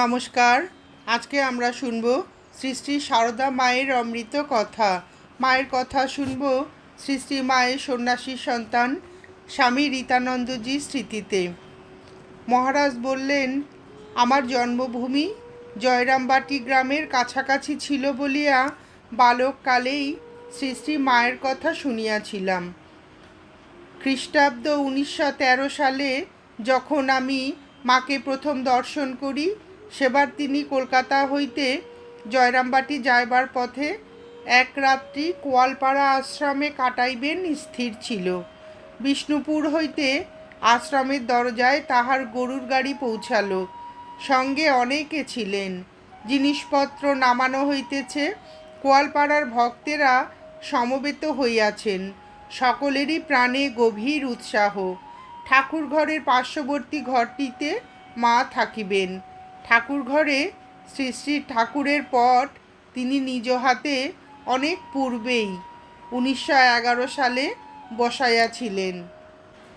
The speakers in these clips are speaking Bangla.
নমস্কার। আজকে আমরা শুনব শ্রী শ্রী সারদা মায়ের অমৃত কথা। মায়ের কথা শুনব শ্রী শ্রী মায়ের সন্ন্যাসী সন্তান স্বামী রীতানন্দজির স্মৃতিতে। মহারাজ বললেন, আমার জন্মভূমি জয়রামবাটি গ্রামের কাছাকাছি ছিল বলিয়া বালককালেই শ্রী শ্রী মায়ের কথা শুনিয়াছিলাম। খ্রিস্টাব্দ উনিশশো তেরো সালে যখন আমি মাকে প্রথম দর্শন করি সেবার তিনি কলকাতা হইতে জয়রামবাটি যাইবার পথে এক রাত্রি কোয়ালপাড়া আশ্রমে কাটাইবেন স্থির ছিল। বিষ্ণুপুর হইতে আশ্রমের দরজায় তাহার গরুর গাড়ি পৌঁছালো। সঙ্গে অনেকে ছিলেন। জিনিসপত্র নামানো হইতেছে। কোয়ালপাড়ার ভক্তেরা সমবেত হইয়াছেন। সকলেরই প্রাণে গভীর উৎসাহ। ঠাকুর ঘরের পার্শ্ববর্তী ঘরটিতে মা থাকিবেন। ঠাকুর ঘরে শ্রী শ্রী ঠাকুরের পট তিনি নিজ হাতে অনেক পূর্বেই উনিশশো এগারো সালে বসাইয়াছিলেন।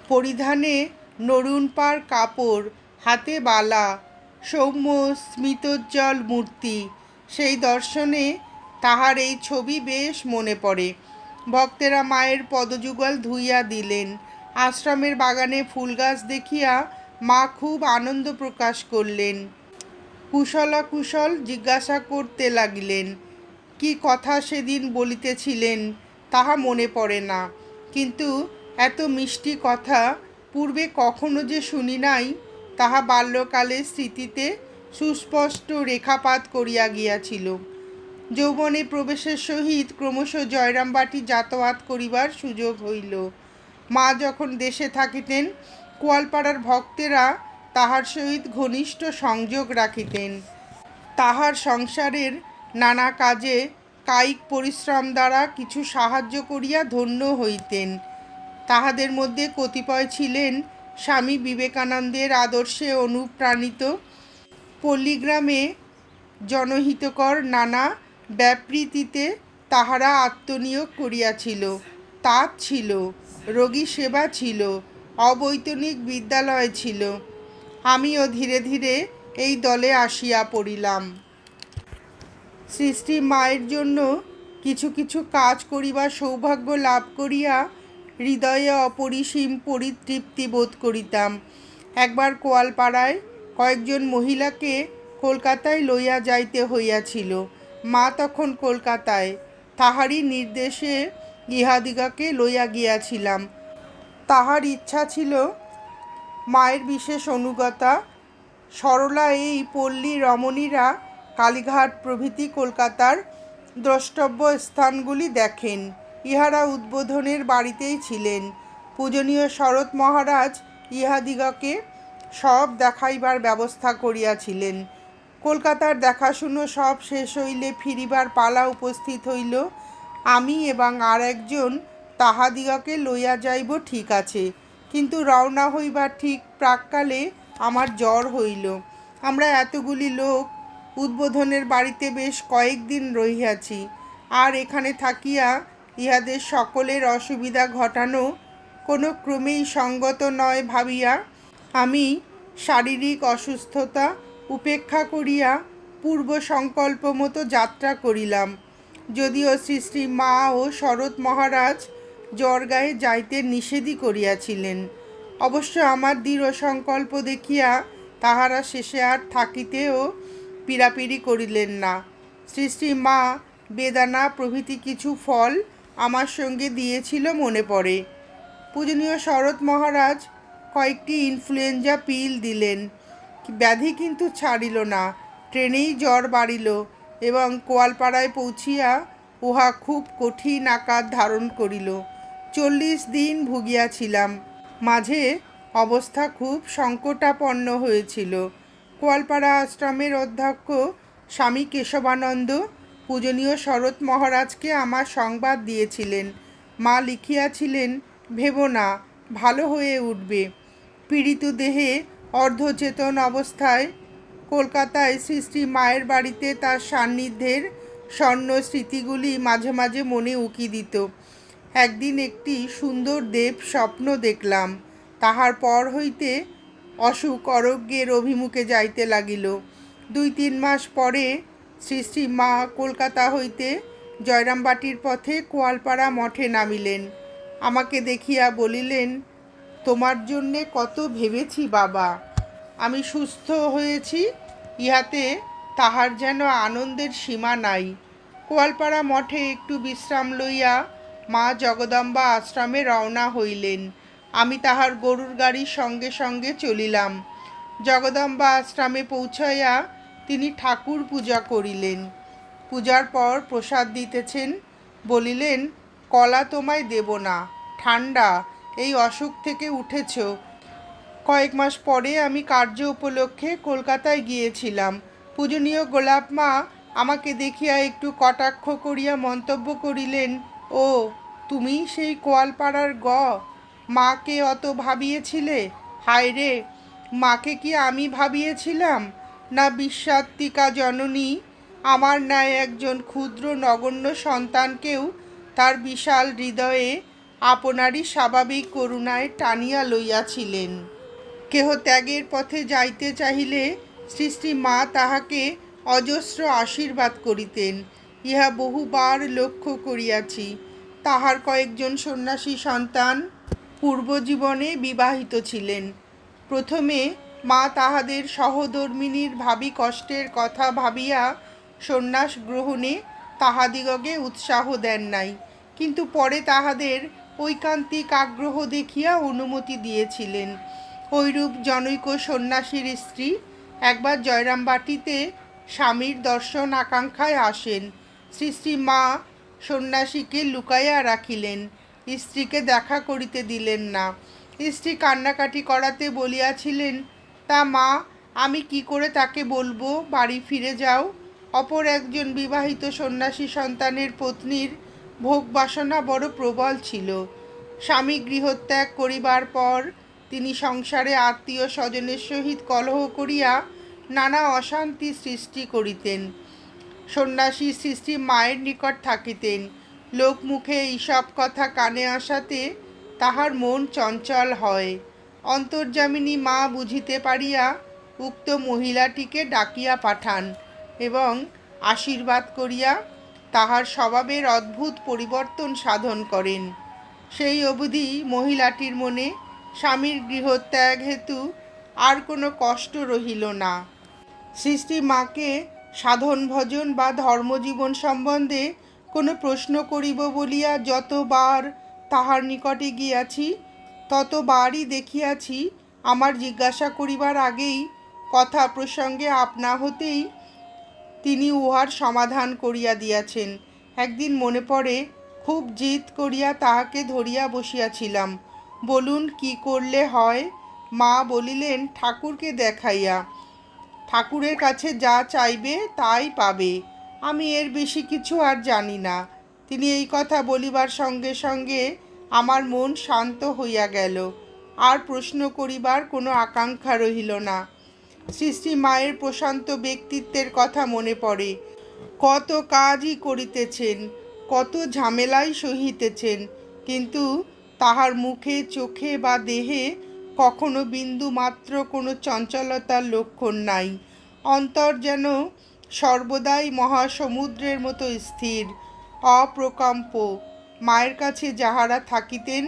পরিধানে নরুণপার কাপড়, হাতে বালা, সৌম্য স্মিতোজ্জ্বল মূর্তি, সেই দর্শনে তাহার এই ছবি বেশ মনে পড়ে। ভক্তেরা মায়ের পদযুগল ধুইয়া দিলেন। আশ্রমের বাগানে ফুল গাছ দেখিয়া মা খুব আনন্দ প্রকাশ করলেন। কুশলা কুশল জিজ্ঞাসা করতে লাগিলেন, কি কথা সেদিন বলিতেছিলেন তাহা মনে পড়ে না। কিন্তু এত মিষ্টি কথা পূর্বে কখনো যে শুনি নাই, তাহা বাল্যকালের স্মৃতিতে সুস্পষ্ট রেখাপাত করিয়া গিয়াছিল। যৌবনে প্রবেশের সহিত ক্রমশ জয়রামবাটি যাতায়াত করিবার সুযোগ হইল। মা যখন দেশে থাকিতেন কোয়ালপাড়ার ভক্তেরা তাহার সহিত ঘনিষ্ঠ সংযোগ রাখিতেন। তাহার সংসারের নানা কাজে কায়িক পরিশ্রম দ্বারা কিছু সাহায্য করিয়া ধন্য হইতেন। তাহাদের মধ্যে কতিপয় ছিলেন স্বামী বিবেকানন্দের আদর্শে অনুপ্রাণিত। পল্লীগ্রামে জনহিতকর নানা ব্যাপৃতিতে তাহারা আত্মনিয়োগ করিয়াছিল। তাঁত ছিল, রোগী সেবা ছিল, অবৈতনিক বিদ্যালয় ছিল। আমিও ধীরে ধীরে এই দলে আসিয়া পড়িলাম। সৃষ্টি মায়ের জন্য কিছু কিছু কাজ করিবার সৌভাগ্য লাভ করিয়া হৃদয়ে অপরিসীম পরিতৃপ্তি বোধ করিতাম। একবার কোয়ালপাড়ায় কয়েকজন মহিলাকে কলকাতায় লইয়া যাইতে হইয়াছিল। মা তখন কলকাতায়, তাহারই নির্দেশে ইহাদিগাকে লইয়া গিয়াছিলাম। তাহার ইচ্ছা ছিল মায়ের বিশেষ অনুগতা। সরলা এই পল্লী রমণীরা কালীঘাট প্রভৃতি কলকাতার দ্রষ্টব্য স্থানগুলি দেখেন। ইহারা উদ্বোধনের বাড়িতেই ছিলেন। পূজনীয় শরৎ মহারাজ ইহাদিগকে সব দেখাইবার ব্যবস্থা করিয়াছিলেন। কলকাতার দেখাশুনো সব শেষ হইলে ফিরিবার পালা উপস্থিত হইল। আমি এবং আর একজন তাহাদিগকে লইয়া যাইব ঠিক আছে। কিন্তু রওনা হইবার ঠিক প্রাককালে আমার জ্বর হইল। আমরা এতগুলি লোক উদ্বোধনের বাড়িতে বেশ কয়েকদিন রহিয়াছি। আর এখানে থাকিয়া ইহাদের সকলের অসুবিধা ঘটানো কোনো ক্রমেই সঙ্গত নয় ভাবিয়া আমি শারীরিক অসুস্থতা উপেক্ষা করিয়া পূর্ব সংকল্প মতো যাত্রা করিলাম। যদিও শ্রী শ্রী মা ও শরৎ মহারাজ জরগায়ে যাইতে নিষেধই করিয়াছিলেন। অবশ্য আমার দৃঢ় সংকল্প দেখিয়া তাহারা শেষে আর থাকিতেও পীড়াপিড়ি করিলেন না। শ্রী শ্রী মা বেদানা প্রভৃতি কিছু ফল আমার সঙ্গে দিয়েছিল মনে পড়ে। পূজনীয় শরৎ মহারাজ কয়েকটি ইনফ্লুয়েঞ্জা পিল দিলেন। ব্যাধি কিন্তু ছাড়িল না, ট্রেনেই জ্বর বাড়িল এবং কোয়ালপাড়ায় পৌঁছিয়া উহা খুব কঠিন আকার ধারণ করিল। চল্লিশ দিন ভুগিয়াছিলাম। মাঝে অবস্থা খুব সংকটাপন্ন হয়েছিল। কোয়ালপাড়া আশ্রমের অধ্যক্ষ স্বামী কেশবানন্দ পূজনীয় শরৎ মহারাজকে আমার সংবাদ দিয়েছিলেন। মা লিখিয়াছিলেন, ভেব না, ভালো হয়ে উঠবে। পীড়িত দেহে অর্ধচেতন অবস্থায় কলকাতায় শ্রী শ্রী মায়ের বাড়িতে তার সান্নিধ্যের স্বর্ণ স্মৃতিগুলি মাঝে মাঝে মনে উকি দিত। একদিন একটি সুন্দর দেব স্বপ্ন দেখলাম। তাহার পর হইতে অসুখ অরোগ্যের অভিমুখে যাইতে লাগিল। দুই তিন মাস পরে শ্রী শ্রী মা কলকাতা হইতে জয়রামবাটির পথে কোয়ালপাড়া মঠে নামিলেন। আমাকে দেখিয়া বলিলেন, তোমার জন্যে কত ভেবেছি বাবা, আমি সুস্থ হয়েছি, ইহাতে তাহার যেন আনন্দের সীমা নাই। কোয়ালপাড়া মঠে একটু বিশ্রাম লইয়া মা জগদম্বা আশ্রমে রওনা হইলেন। আমি তাহার গরুর গাড়ির সঙ্গে সঙ্গে চলিলাম। জগদম্বা আশ্রমে পৌঁছাইয়া তিনি ঠাকুর পূজা করিলেন। পূজার পর প্রসাদ দিতেছেন। বলিলেন, কলা তোমায় দেব না ঠান্ডা এই অসুখ থেকে উঠেছ। কয়েক মাস পরে আমি কার্য উপলক্ষে কলকাতায় গিয়েছিলাম। পূজনীয় গোলাপ মা আমাকে দেখিয়া একটু কটাক্ষ করিয়া মন্তব্য করিলেন ও, তুমি সেই কোয়ালপাড়ার গ। মাকে অত ভাবিয়েছিলে? হায় রে, মাকে কি আমি ভাবিয়েছিলাম? না বিশ্বাত্মিকা জননী, আমার ন্যায় একজন ক্ষুদ্র নগণ্য সন্তানকেও তার বিশাল হৃদয়ে আপনারই স্বাভাবিক করুণায় টানিয়া লইয়াছিলেন। কেহ ত্যাগের পথে যাইতে চাহিলে শ্রী শ্রী মা তাহাকে অজস্র আশীর্বাদ করিতেন। ইহা বহুবার লক্ষ্য করিয়াছি। তাহার কয়েকজন সন্ন্যাসী সন্তান পূর্বজীবনে বিবাহিত ছিলেন। প্রথমে মা তাহাদের সহধর্মিনীর ভাবি কষ্টের কথা ভাবিয়া সন্ন্যাস গ্রহণে তাহাদিগকে উৎসাহ দেন নাই, কিন্তু পরে তাহাদের ঐকান্তিক আগ্রহ দেখিয়া অনুমতি দিয়েছিলেন। ঐরূপ জনৈক সন্ন্যাসীর স্ত্রী একবার জয়রামবাটিতে স্বামীর দর্শন আকাঙ্ক্ষায় আসেন। শ্রী শ্রী মা সন্ন্যাসীকে লুকাইয়া রাখিলেন, স্ত্রীকে দেখা করিতে দিলেন না। স্ত্রী কান্নাকাটি করাতে বলিয়াছিলেন, তা মা, আমি কি করে তাকে বলব, বাড়ি ফিরে যাও? অপর একজন বিবাহিত সন্ন্যাসী সন্তানের পত্নীর ভোগ বাসনা বড় প্রবল ছিল। স্বামী গৃহত্যাগ করিবার পর তিনি সংসারে আত্মীয় স্বজনের সহিত কলহ করিয়া নানা অশান্তি সৃষ্টি করিতেন। সন্ন্যাসী সৃষ্টি মায়ের নিকট থাকিতেন। লোক লোকমুখে এইসব কথা কানে আসাতে তাহার মন চঞ্চল হয়। অন্তর্যামিনী মা বুঝিতে পারিয়া উক্ত মহিলাটিকে ডাকিয়া পাঠান এবং আশীর্বাদ করিয়া তাহার স্বভাবের অদ্ভুত পরিবর্তন সাধন করেন। সেই অবধি মহিলাটির মনে স্বামীর গৃহত্যাগ হেতু আর কোনো কষ্ট রহিল না। সৃষ্টি মাকে সাধন ভজন বা ধর্মজীবন সম্বন্ধে কোনো প্রশ্ন করিব বলিয়া যতবার তাহার নিকটে গিয়াছি, ততবারই দেখিয়াছি আমার জিজ্ঞাসা করিবার আগেই কথা প্রসঙ্গে আপনা হতেই তিনি উহার সমাধান করিয়া দিয়াছেন। একদিন মনে পড়ে, খুব জিদ করিয়া তাহাকে ধরিয়া বসিয়াছিলাম। বলুন কি করলে হয়? মা বলিলেন, ঠাকুরকে দেখাইয়া। ঠাকুরের কাছে যা চাইবে তাই পাবে। আমি এর বেশি কিছু আর জানি না। তিনি এই কথা বলিবার সঙ্গে সঙ্গে আমার মন শান্ত হইয়া গেল। আর প্রশ্ন করিবার কোনো আকাঙ্ক্ষা রহিল না। শ্রী মায়ের প্রশান্ত ব্যক্তিত্বের কথা মনে পড়ে। কত কাজই করিতেছেন, কত ঝামেলাই সহিতেছেন, কিন্তু তাহার মুখে, চোখে বা দেহে কখনো বিন্দু মাত্র কোনো চঞ্চলতার লক্ষণ নাই। অন্তর যেন সর্বদাই মহাসমুদ্রের মতো স্থির, অপ্রকম্প। মায়ের কাছে যাহারা থাকিতেন,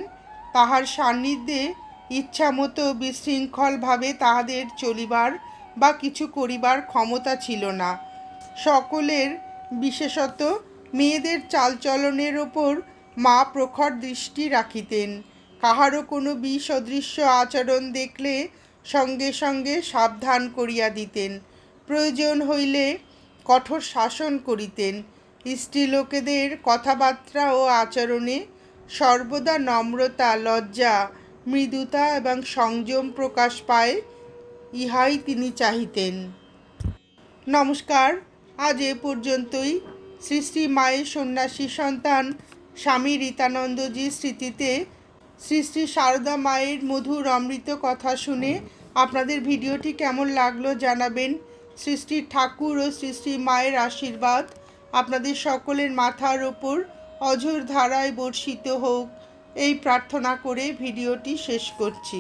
তাহার সান্নিধ্যে ইচ্ছামতো বিশৃঙ্খলভাবে তাহাদের চলিবার বা কিছু করিবার ক্ষমতা ছিল না। সকলের, বিশেষত মেয়েদের চালচলনের ওপর মা প্রখর দৃষ্টি রাখিতেন। কাহারও কোনো বিসদৃশ্য আচরণ দেখলে সঙ্গে সঙ্গে সাবধান করিয়া দিতেন। প্রয়োজন হইলে কঠোর শাসন করিতেন। স্ত্রীলোকেদের কথাবার্তা ও আচরণে সর্বদা নম্রতা, লজ্জা, মৃদুতা এবং সংযম প্রকাশ পায়, ইহাই তিনি চাহিতেন। নমস্কার। আজ এ পর্যন্তই। শ্রী শ্রী মায়ের সন্ন্যাসী সন্তান স্বামী রীতানন্দজির স্মৃতিতে শ্রী শ্রী সারদা মায়ের মধুর অমৃত কথা শুনে আপনাদের ভিডিওটি কেমন লাগল জানাবেন। শ্রী শ্রী ঠাকুর ও শ্রী শ্রী মায়ের আশীর্বাদ আপনাদের সকলের মাথার ওপর অঝোর ধারায় বর্ষিত হোক। এই প্রার্থনা করে ভিডিওটি শেষ করছি।